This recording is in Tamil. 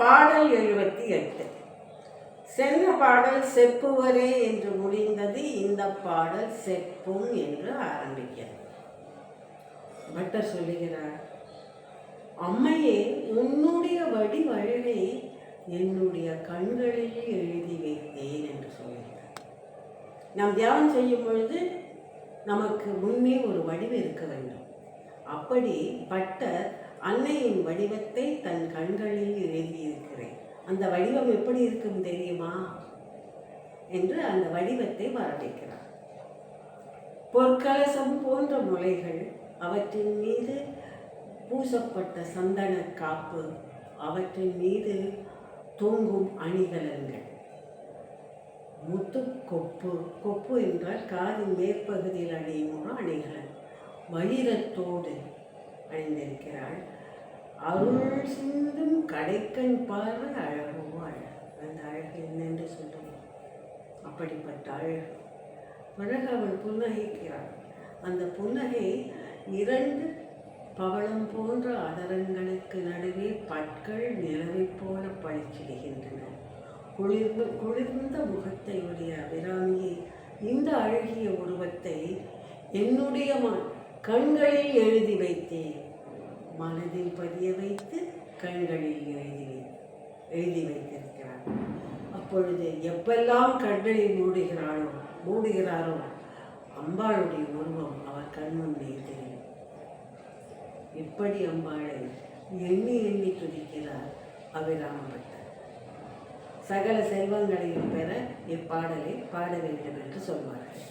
பாடல் எழுபத்தி எட்டு. சென்ற பாடல் செப்புவரே என்று முடிந்தது இந்த பாடல் செப்பும் என்று ஆரம்பிக்கிறது. பட்டர் சொல்லுகிறார் அம்மையே உன்னுடைய வடிவழகை என்னுடைய கண்களில் எழுதி வைத்தேன் என்று சொல்லுகிறார். நாம் தியானம் செய்யும் பொழுது நமக்கு முன்னே ஒரு வடிவு இருக்க வேண்டும். அப்படி பட்டர் அன்னையின் வடிவத்தை தன் கண்களில் எழுதியிருக்கிறேன். அந்த வடிவம் எப்படி இருக்கும் தெரியுமா? என்று அந்த வடிவத்தை வரவேற்கிறார். பொற்கலசம் போன்ற முளைகள் அவற்றின் மீது பூசப்பட்ட சந்தன காப்பு அவற்றின் மீது தொங்கும் அணிகலன்கள். முத்து கொப்பு கொப்பு என்றால் காதின் மேற்பகுதியில் அணியும் ஒரு அணிகலன். வைரத்தோடு அணிந்திருக்கிறாள் அருள் சிந்தும் கடைக்கண் பார்வை அழகோ அழகு. அந்த அழகு என்னென்று சொல்லுவோம் அப்படிப்பட்ட அழகு. பிறகு அவள் புன்னகைக்கிறாள். அந்த புன்னகை இரண்டு பவளம் போன்ற அதரங்களுக்கு நடுவே பற்கள் நிலவை போல பழிச்சிடுகின்றன குளிர்ந்த குளிர்ந்த முகத்தை உடைய அபிராமியை இந்த அழகிய உருவத்தை என்னுடைய கண்களில் எழுதி வைத்தேன். மனதில் பதிய வைத்து கண்களில் எழுதி எழுதி வைத்திருக்கிறார். அப்பொழுது எப்பெல்லாம் கண்களை மூடுகிறாளோ மூடுகிறாரோ அம்பாளுடைய உருவம் அவர் கண்முன்னே தெரியும். இப்படி அம்பாளை எண்ணி எண்ணி துதிக்கிறார் அபிராமப்பட்டர் சகல செல்வங்களையும் பெற இப்பாடலை பாட வேண்டும் என்று சொல்வார்கள்.